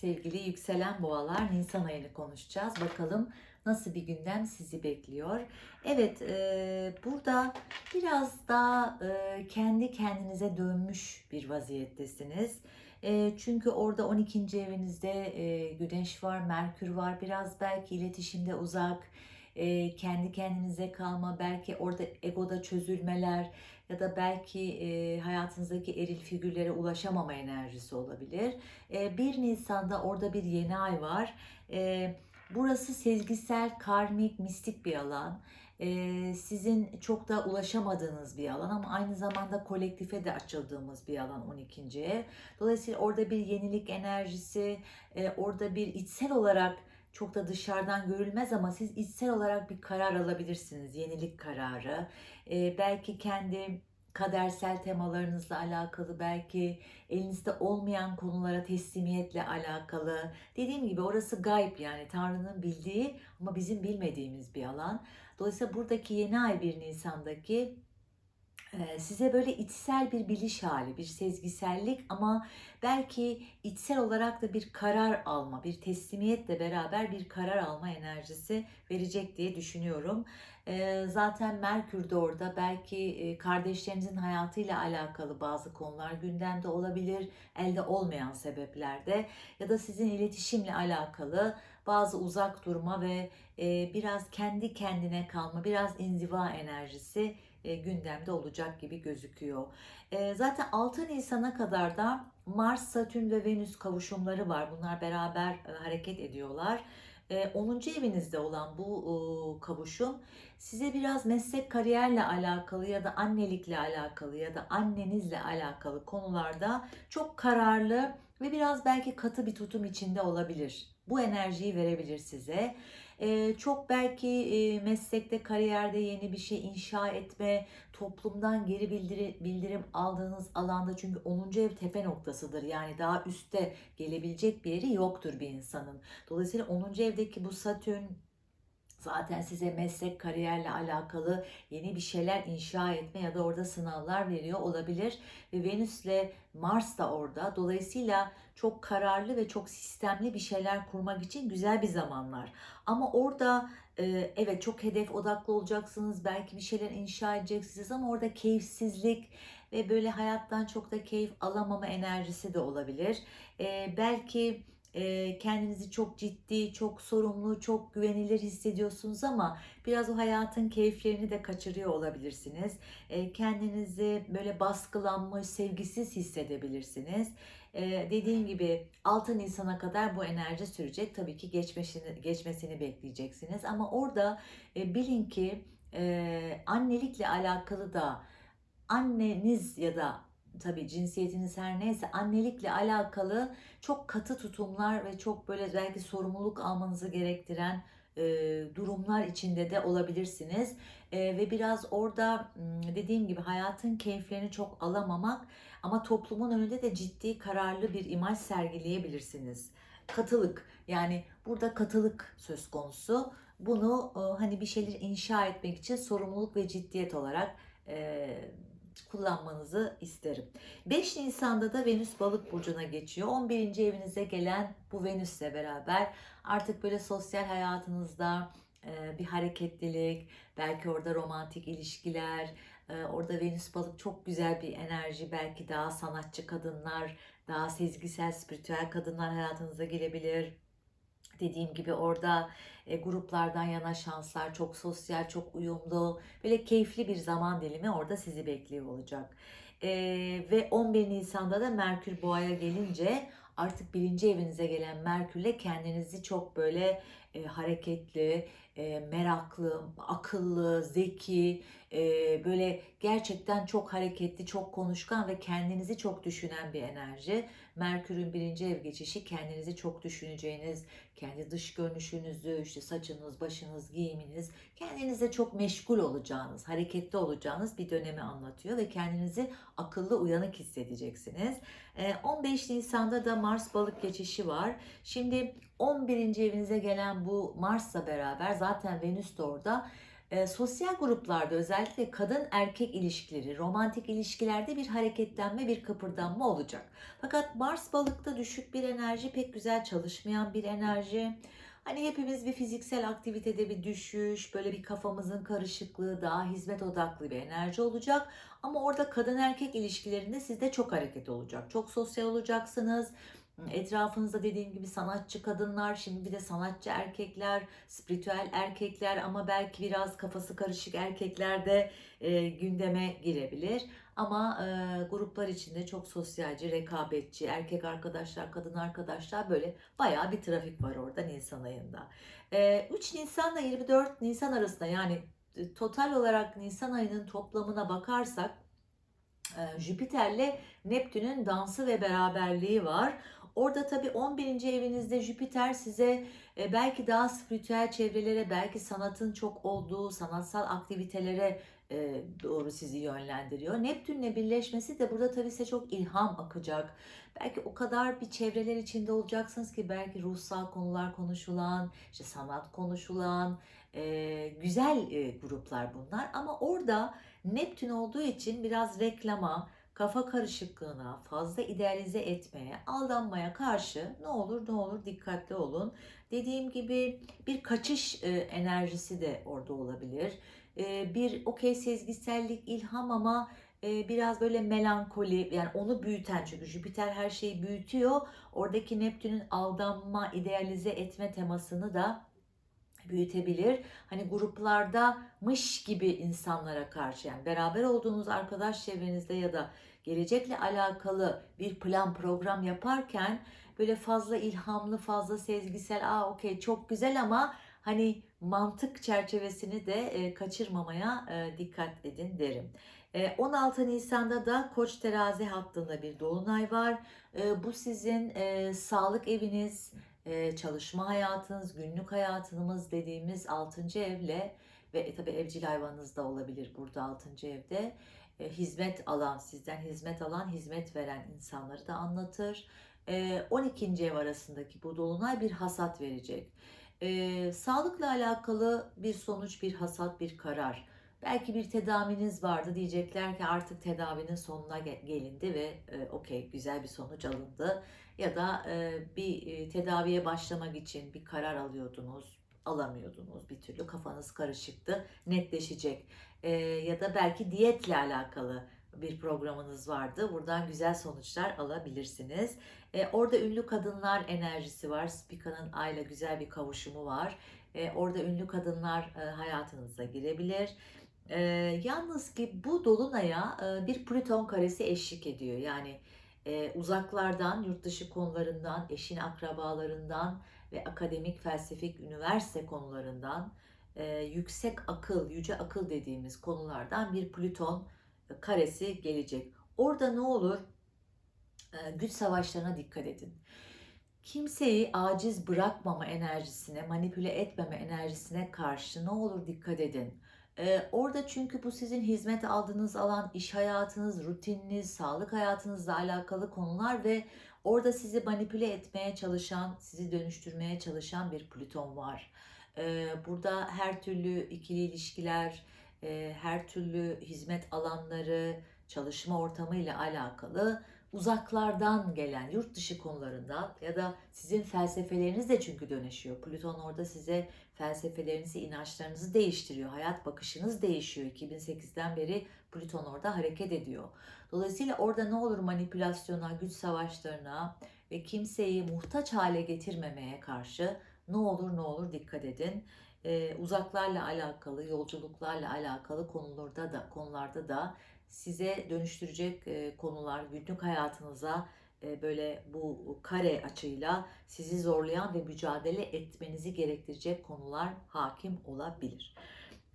Sevgili yükselen boğalar Nisan ayını konuşacağız. Bakalım nasıl bir gündem sizi bekliyor. Evet e, burada biraz daha e, kendi kendinize dönmüş bir vaziyettesiniz. E, çünkü orada 12. evinizde e, güneş var, merkür var. Biraz belki iletişimde uzak, kendi kendinize kalma, belki orada egoda çözülmeler ya da belki hayatınızdaki eril figürlere ulaşamama enerjisi olabilir. E, 1 Nisan'da orada bir yeni ay var. Burası sezgisel, karmik, mistik bir alan. E, sizin çok da ulaşamadığınız bir alan ama aynı zamanda kolektife de açıldığımız bir alan 12. ev. Dolayısıyla orada bir yenilik enerjisi, e, orada bir içsel olarak çok da dışarıdan görülmez ama siz içsel olarak bir karar alabilirsiniz. Yenilik kararı. Ee, belki kendi kadersel temalarınızla alakalı, belki elinizde olmayan konulara teslimiyetle alakalı. Dediğim gibi orası gayb yani Tanrı'nın bildiği ama bizim bilmediğimiz bir alan. Dolayısıyla buradaki yeni ay 1 Nisan'daki size böyle içsel bir biliş hali, bir sezgisellik ama belki içsel olarak da bir karar alma, bir teslimiyetle beraber bir karar alma enerjisi verecek diye düşünüyorum. Zaten Merkür de orada belki kardeşlerinizin hayatıyla alakalı bazı konular gündemde olabilir, elde olmayan sebeplerde ya da sizin iletişimle alakalı bazı uzak durma ve biraz kendi kendine kalma, biraz inziva enerjisi e, gündemde olacak gibi gözüküyor. E, zaten 6 Nisan'a kadar da Mars, Satürn ve Venüs kavuşumları var. Bunlar beraber e, hareket ediyorlar. E, 10. evinizde olan bu kavuşum size biraz meslek kariyerle alakalı ya da annelikle alakalı ya da annenizle alakalı konularda çok kararlı ve biraz belki katı bir tutum içinde olabilir. Bu enerjiyi verebilir size. Çok belki meslekte, kariyerde yeni bir şey inşa etme, toplumdan geri bildiri, bildirim aldığınız alanda çünkü 10. ev tepe noktasıdır. Yani daha üste gelebilecek bir yeri yoktur bir insanın. Dolayısıyla 10. evdeki bu Satürn zaten size meslek, kariyerle alakalı yeni bir şeyler inşa etme ya da orada sınavlar veriyor olabilir. Ve Venüs'le Mars da orada. Dolayısıyla çok kararlı ve çok sistemli bir şeyler kurmak için güzel bir zamanlar. Ama orada e, evet çok hedef odaklı olacaksınız. Belki bir şeyler inşa edeceksiniz ama orada keyifsizlik ve böyle hayattan çok da keyif alamama enerjisi de olabilir. E, belki kendinizi çok ciddi, çok sorumlu, çok güvenilir hissediyorsunuz ama biraz o hayatın keyiflerini de kaçırıyor olabilirsiniz. Kendinizi böyle baskılanmış, sevgisiz hissedebilirsiniz. Dediğim gibi 6 Nisan'a kadar bu enerji sürecek. Tabii ki geçmesini, geçmesini bekleyeceksiniz ama orada bilin ki annelikle alakalı da anneniz ya da tabii cinsiyetiniz her neyse annelikle alakalı çok katı tutumlar ve çok böyle belki sorumluluk almanızı gerektiren e, durumlar içinde de olabilirsiniz. E, ve biraz orada m, dediğim gibi hayatın keyiflerini çok alamamak ama toplumun önünde de ciddi kararlı bir imaj sergileyebilirsiniz. Katılık yani burada katılık söz konusu. Bunu e, hani bir şeyler inşa etmek için sorumluluk ve ciddiyet olarak e, kullanmanızı isterim. 5 Nisan'da da Venüs Balık burcuna geçiyor. 11. evinize gelen bu Venüs'le beraber artık böyle sosyal hayatınızda e, bir hareketlilik, belki orada romantik ilişkiler, e, orada Venüs Balık çok güzel bir enerji, belki daha sanatçı kadınlar, daha sezgisel, spiritüel kadınlar hayatınıza gelebilir. Dediğim gibi orada e, gruplardan yana şanslar, çok sosyal, çok uyumlu, böyle keyifli bir zaman dilimi orada sizi bekliyor olacak. E, ve 11 Nisan'da da Merkür Boğa'ya gelince artık birinci evinize gelen Merkür'le kendinizi çok böyle e, hareketli, e, meraklı, akıllı, zeki, e, böyle gerçekten çok hareketli, çok konuşkan ve kendinizi çok düşünen bir enerji. Merkür'ün birinci ev geçişi kendinizi çok düşüneceğiniz, kendi dış görünüşünüzü, işte saçınız, başınız, giyiminiz, kendinize çok meşgul olacağınız, hareketli olacağınız bir dönemi anlatıyor ve kendinizi akıllı, uyanık hissedeceksiniz. 15 Nisan'da da Mars balık geçişi var. Şimdi 11. evinize gelen bu Mars'la beraber zaten Venüs de orada E, sosyal gruplarda özellikle kadın erkek ilişkileri, romantik ilişkilerde bir hareketlenme, bir kıpırdanma olacak. Fakat Mars balıkta düşük bir enerji, pek güzel çalışmayan bir enerji. Hani hepimiz bir fiziksel aktivitede bir düşüş, böyle bir kafamızın karışıklığı, daha hizmet odaklı bir enerji olacak. Ama orada kadın erkek ilişkilerinde sizde çok hareket olacak. Çok sosyal olacaksınız. Etrafınızda dediğim gibi sanatçı kadınlar, şimdi bir de sanatçı erkekler, spiritüel erkekler ama belki biraz kafası karışık erkekler de e, gündeme girebilir. Ama e, gruplar içinde çok sosyalci, rekabetçi, erkek arkadaşlar, kadın arkadaşlar böyle bayağı bir trafik var orada Nisan ayında. E, 3 Nisan'la 24 Nisan arasında yani e, total olarak Nisan ayının toplamına bakarsak e, Jüpiter'le Neptün'ün dansı ve beraberliği var. Orada tabii 11. evinizde Jüpiter size e, belki daha spiritüel çevrelere, belki sanatın çok olduğu sanatsal aktivitelere e, doğru sizi yönlendiriyor. Neptünle birleşmesi de burada tabii size çok ilham akacak. Belki o kadar bir çevreler içinde olacaksınız ki belki ruhsal konular konuşulan, işte sanat konuşulan, e, güzel e, gruplar bunlar. Ama orada Neptün olduğu için biraz reklama, kafa karışıklığına, fazla idealize etmeye, aldanmaya karşı ne olur ne olur dikkatli olun. Dediğim gibi bir kaçış e, enerjisi de orada olabilir. E, bir okey sezgisellik, ilham ama e, biraz böyle melankoli yani onu büyüten çünkü Jüpiter her şeyi büyütüyor. Oradaki Neptün'ün aldanma, idealize etme temasını da büyütebilir. Hani gruplarda mış gibi insanlara karşı yani beraber olduğunuz arkadaş çevrenizde ya da gelecekle alakalı bir plan program yaparken böyle fazla ilhamlı, fazla sezgisel, aa okey çok güzel ama hani mantık çerçevesini de e, kaçırmamaya e, dikkat edin derim. E, 16 Nisan'da da Koç terazi hattında bir dolunay var. E, bu sizin e, sağlık eviniz, e, çalışma hayatınız, günlük hayatınız dediğimiz 6. evle ve e, tabi evcil hayvanınız da olabilir burada 6. evde. E, hizmet alan, sizden hizmet alan, hizmet veren insanları da anlatır. E, 12. ev arasındaki bu dolunay bir hasat verecek. E, sağlıkla alakalı bir sonuç, bir hasat, bir karar. Belki bir tedaviniz vardı diyecekler ki artık tedavinin sonuna gelindi ve e, okey güzel bir sonuç alındı. Ya da e, bir e, tedaviye başlamak için bir karar alıyordunuz, alamıyordunuz bir türlü kafanız karışıktı, netleşecek. E, ya da belki diyetle alakalı bir programınız vardı. Buradan güzel sonuçlar alabilirsiniz. E, orada ünlü kadınlar enerjisi var. Spika'nın Ay'la güzel bir kavuşumu var. E, orada ünlü kadınlar e, hayatınıza girebilir. E, yalnız ki bu dolunaya e, bir Plüton karesi eşlik ediyor. Yani e, uzaklardan, yurt dışı konularından, eşin akrabalarından ve akademik, felsefik, üniversite konularından e, yüksek akıl, yüce akıl dediğimiz konulardan bir Plüton karesi gelecek. Orada ne olur? E, güç savaşlarına dikkat edin. Kimseyi aciz bırakmama enerjisine, manipüle etmeme enerjisine karşı ne olur dikkat edin. Ee, orada çünkü bu sizin hizmet aldığınız alan, iş hayatınız, rutininiz, sağlık hayatınızla alakalı konular ve orada sizi manipüle etmeye çalışan, sizi dönüştürmeye çalışan bir Plüton var. Ee, burada her türlü ikili ilişkiler, e, her türlü hizmet alanları, çalışma ortamı ile alakalı uzaklardan gelen yurt dışı konularından ya da sizin felsefeleriniz de çünkü dönüşüyor. Plüton orada size felsefelerinizi, inançlarınızı değiştiriyor. Hayat bakışınız değişiyor. 2008'den beri Plüton orada hareket ediyor. Dolayısıyla orada ne olur manipülasyona, güç savaşlarına ve kimseyi muhtaç hale getirmemeye karşı ne olur ne olur dikkat edin. Ee, uzaklarla alakalı, yolculuklarla alakalı konularda da konularda da size dönüştürecek e, konular, günlük hayatınıza e, böyle bu kare açıyla sizi zorlayan ve mücadele etmenizi gerektirecek konular hakim olabilir.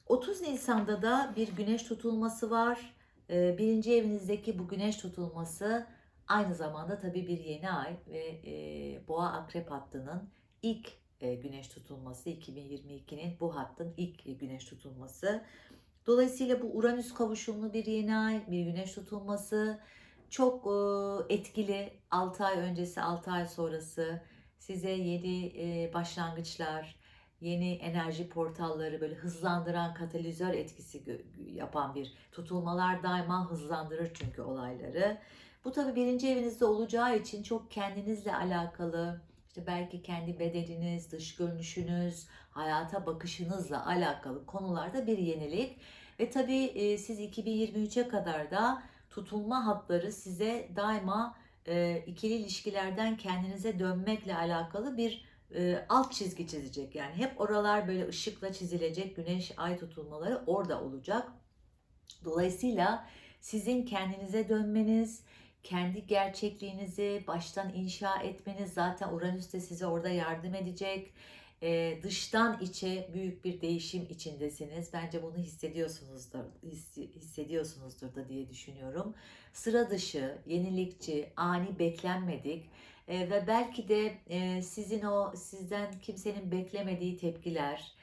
30 Nisan'da da bir güneş tutulması var. E, birinci evinizdeki bu güneş tutulması aynı zamanda tabii bir yeni ay ve boğa akrep hattının ilk güneş tutulması 2022'nin bu hattın ilk güneş tutulması. Dolayısıyla bu Uranüs kavuşumlu bir yeni ay, bir güneş tutulması çok etkili. 6 ay öncesi, 6 ay sonrası size yeni başlangıçlar, yeni enerji portalları böyle hızlandıran katalizör etkisi yapan bir tutulmalar daima hızlandırır çünkü olayları. Bu tabii birinci evinizde olacağı için çok kendinizle alakalı, işte belki kendi bedeniniz, dış görünüşünüz, hayata bakışınızla alakalı konularda bir yenilik. Ve tabii e, siz 2023'e kadar da tutulma hatları size daima e, ikili ilişkilerden kendinize dönmekle alakalı bir e, alt çizgi çizecek. Yani hep oralar böyle ışıkla çizilecek. Güneş, ay tutulmaları orada olacak. Dolayısıyla sizin kendinize dönmeniz, kendi gerçekliğinizi baştan inşa etmeniz zaten Uranüs de size orada yardım edecek. Ee, dıştan içe büyük bir değişim içindesiniz. Bence bunu hissediyorsunuzdur, his- hissediyorsunuzdur da diye düşünüyorum. Sıra dışı, yenilikçi, ani, beklenmedik e, ve belki de e, sizin o sizden kimsenin beklemediği tepkiler,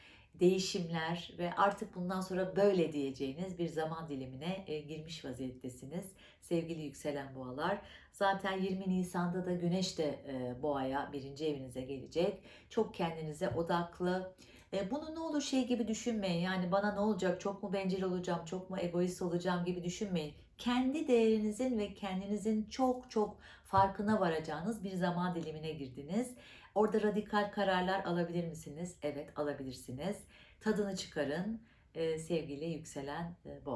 değişimler ve artık bundan sonra böyle diyeceğiniz bir zaman dilimine e, girmiş vaziyettesiniz sevgili yükselen boğalar. Zaten 20 Nisan'da da Güneş de e, boğaya birinci evinize gelecek. Çok kendinize odaklı. E, bunu ne olur şey gibi düşünmeyin. Yani bana ne olacak? Çok mu bencil olacağım? Çok mu egoist olacağım gibi düşünmeyin. Kendi değerinizin ve kendinizin çok çok farkına varacağınız bir zaman dilimine girdiniz. Orada radikal kararlar alabilir misiniz? Evet alabilirsiniz. Tadını çıkarın e, sevgili yükselen e, boğa.